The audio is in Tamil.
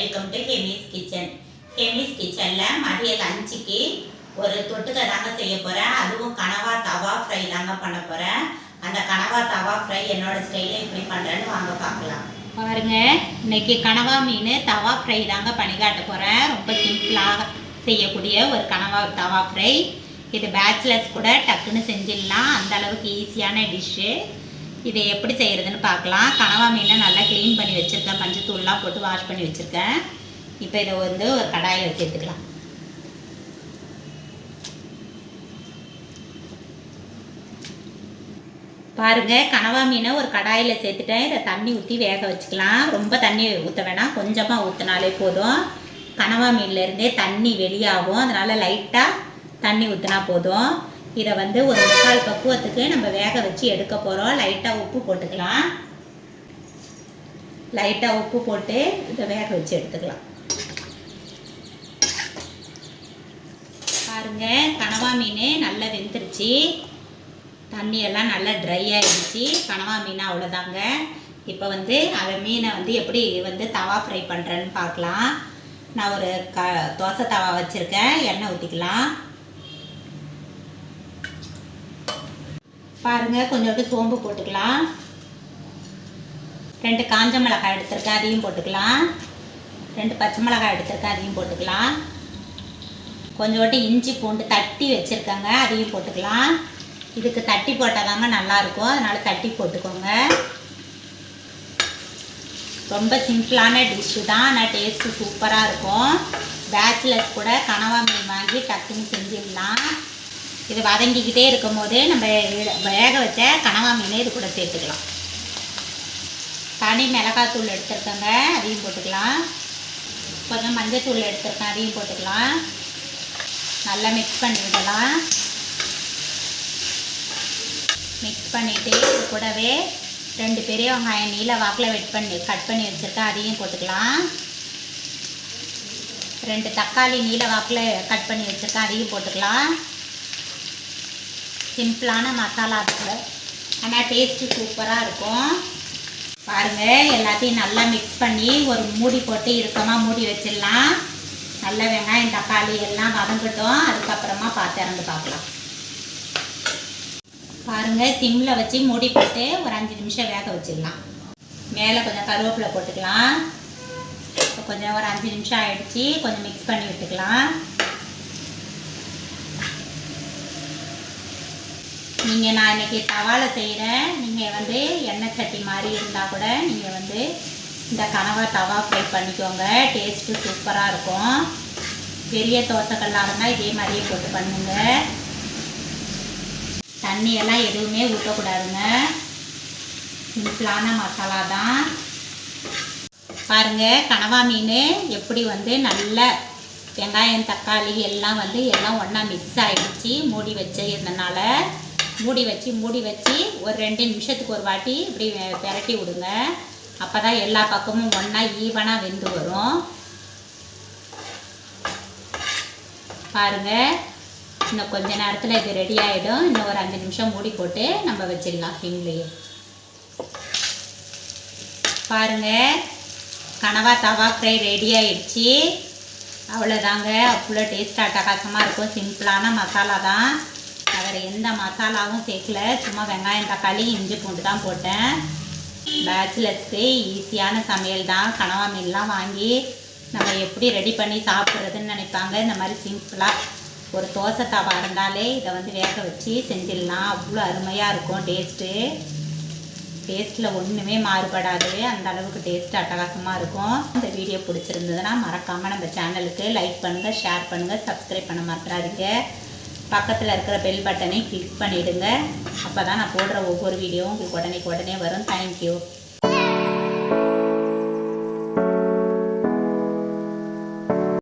Welcome to Hemis kitchen Hemis கிச்சனில் மதிய லஞ்சுக்கு ஒரு தொட்டுக்க தாங்க செய்ய போகிறேன் அதுவும் கனவா தவா ஃப்ரை தாங்க பண்ண போகிறேன் அந்த கனவா தவா ஃப்ரை என்னோட ஸ்டைலில் எப்படி பண்ணுறேன்னு வாங்க பார்க்கலாம். பாருங்க இன்னைக்கு கனவா மீன் தவா ஃப்ரை தாங்க பண்ணி காட்ட போகிறேன் ரொம்ப சிம்பிளாக செய்யக்கூடிய ஒரு கனவா தவா ஃப்ரை இது பேச்சுலர்ஸ் கூட டக்குன்னு செஞ்சிடலாம். அந்த அளவுக்கு ஈஸியான டிஷ்ஷு இதை எப்படி செய்கிறதுன்னு பார்க்கலாம். கனவா மீனை நல்லா க்ளீன் பண்ணி வச்சுருக்கேன். மஞ்சத்தூள்லாம் போட்டு வாஷ் பண்ணி வச்சுருக்கேன். இப்போ இதை வந்து ஒரு கடாயில் சேர்த்துக்கலாம் பாருங்க கனவா மீனை ஒரு கடாயில் சேர்த்துட்டேன். இதை தண்ணி ஊற்றி வேக வச்சுக்கலாம். ரொம்ப தண்ணி ஊற்ற வேணாம். கொஞ்சமாக ஊற்றினாலே போதும். கனவா மீன்லேருந்தே தண்ணி வெளியாகும். அதனால் லைட்டாக தண்ணி ஊற்றினா போதும். இதை வந்து ஒரு முக்கால் பக்குவத்துக்கு நம்ம வேக வச்சு எடுக்க போகிறோம் லைட்டாக உப்பு போட்டுக்கலாம். லைட்டாக உப்பு போட்டு இதை வேக வச்சு எடுத்துக்கலாம். பாருங்க கனவா மீன் நல்லா வெந்துருச்சு. தண்ணியெல்லாம் நல்லா ட்ரை ஆகிடுச்சு கனவா மீன் அவ்வளோதாங்க இப்போ வந்து அந்த மீனை வந்து எப்படி வந்து தவா ஃப்ரை பண்ணுறேன்னு பார்க்கலாம். நான் ஒரு க தோசை தவா வச்சுருக்கேன். எண்ணெய் ஊற்றிக்கலாம் பாருங்கள் கொஞ்சோண்டு சோம்பு போட்டுக்கலாம். ரெண்டு காஞ்ச மிளகாய் எடுத்திருக்கேன் அதையும் போட்டுக்கலாம். ரெண்டு பச்சை மிளகாய் எடுத்திருக்கேன் அதையும் போட்டுக்கலாம். கொஞ்சோண்டு இஞ்சி பூண்டு தட்டி வச்சுருக்கேங்க அதையும் போட்டுக்கலாம். இதுக்கு தட்டி போட்டால் தாங்க நல்லாயிருக்கும். அதனால் தட்டி போட்டுக்கோங்க. ரொம்ப சிம்பிளான டிஷ்ஷு தான். ஆனால் டேஸ்ட்டு சூப்பராக இருக்கும். பேச்சுலர்ஸ் கூட கனவா மீன் வாங்கி டக்குன்னு செஞ்சிடலாம். இது வதங்கிக்கிட்டே இருக்கும் போதே நம்ம வேக வச்ச கனவா மீன் இது கூட சேர்த்துக்கலாம். தனி மிளகாத்தூள் எடுத்துருக்கோங்க அதையும் போட்டுக்கலாம். கொஞ்சம் மஞ்சத்தூள் எடுத்துருக்கேன் அதையும் போட்டுக்கலாம். நல்லா மிக்ஸ் பண்ணி விடலாம். மிக்ஸ் பண்ணிவிட்டு இது கூடவே ரெண்டு பெரிய வெங்காயம் நீல வாக்கில் வெட் பண்ணி கட் பண்ணி வச்சுருக்கேன் அதையும் போட்டுக்கலாம். ரெண்டு தக்காளி நீல வாக்கில் கட் பண்ணி வச்சுருக்கேன் அதையும் போட்டுக்கலாம். சிம்பிளான மசாலா கூட ஆனால் டேஸ்ட்டு சூப்பராக இருக்கும். பாருங்கள் எல்லாத்தையும் நல்லா மிக்ஸ் பண்ணி ஒரு மூடி போட்டு இறுக்கமாக மூடி வச்சிடலாம். நல்ல வெங்காயம் தக்காளி எல்லாம் வதங்கட்டும். அதுக்கப்புறமா பார்த்து இறந்து பார்க்கலாம். பாருங்கள் சிம்மில் வச்சு மூடி போட்டு ஒரு அஞ்சு நிமிஷம் வேக வச்சிடலாம். மேலே கொஞ்சம் கருவேப்பிலை போட்டுக்கலாம். கொஞ்சம் ஒரு அஞ்சு நிமிஷம் ஆகிடுச்சி கொஞ்சம் மிக்ஸ் பண்ணி விட்டுக்கலாம். நீங்கள் நான் இன்னைக்கு தவாலை செய்கிறேன் நீங்கள் வந்து எண்ணெய் சட்டி மாதிரி இருந்தால் கூட நீங்கள் வந்து இந்த கனவா தவா ஃப்ரை பண்ணிக்கோங்க. டேஸ்ட்டு சூப்பராக இருக்கும். பெரிய தோசைக்கல்லாக இருந்தால் இதே மாதிரியே போட்டு பண்ணுங்க. தண்ணியெல்லாம் எதுவுமே ஊற்றக்கூடாதுங்க சிம்பிளான மசாலா தான். பாருங்க கனவா மீன் எப்படி வந்து நல்ல வெங்காயம் தக்காளி எல்லாம் வந்து எல்லாம் ஒன்றா மிக்ஸ் ஆகிடுச்சு மூடி வச்சு இருந்தனால மூடி வச்சு மூடி வச்சு ஒரு ரெண்டு நிமிஷத்துக்கு ஒரு வாட்டி இப்படி பெரட்டி விடுங்க. அப்போ தான் எல்லா பக்கமும் ஒன்றா ஈவனாக வெந்து வரும். பாருங்கள் இன்னும் கொஞ்ச நேரத்தில் இது ரெடி ஆகிடும் இன்னும் ஒரு அஞ்சு நிமிஷம் மூடி போட்டு நம்ம வச்சிடலாம் சிம்லேயே. பாருங்க. கனவா தவா ஃப்ரை ரெடி ஆயிடுச்சு. அவ்வளோதாங்க அவ்வளோ டேஸ்ட் அட்டகாசமாக இருக்கும். சிம்பிளான மசாலா தான். நான் வேறு எந்த மசாலாவும் சேர்க்கல. சும்மா வெங்காயம் தக்காளி இஞ்சி பூண்டு தான் போட்டேன். பேச்சுலர்ஸ்க்கு ஈஸியான சமையல் தான். கனவா மீன்லாம் வாங்கி நம்ம எப்படி ரெடி பண்ணி சாப்பிட்றதுன்னு நினைப்பாங்க. இந்த மாதிரி சிம்பிளாக ஒரு தோசை தவா இருந்தாலே இதை வந்து வேக வச்சு செஞ்சிடலாம். அவ்வளோ அருமையாக இருக்கும் டேஸ்ட்டு டேஸ்ட்டில் ஒன்றுமே மாறுபடாது. அந்த அளவுக்கு டேஸ்ட் அட்டகாசமாக இருக்கும். இந்த வீடியோ பிடிச்சிருந்ததுன்னா மறக்காமல் நம்ம சேனலுக்கு லைக் பண்ணுங்கள் ஷேர் பண்ணுங்கள் சப்ஸ்கிரைப் பண்ண மறந்துடாதீங்க. பக்கத்தில் இருக்கிற பெல் பட்டனை கிளிக் பண்ணிவிடுங்க அப்போ தான் நான் போடுற ஒவ்வொரு வீடியோவும் உங்களுக்கு உடனே உடனே வரும். தேங்க்யூ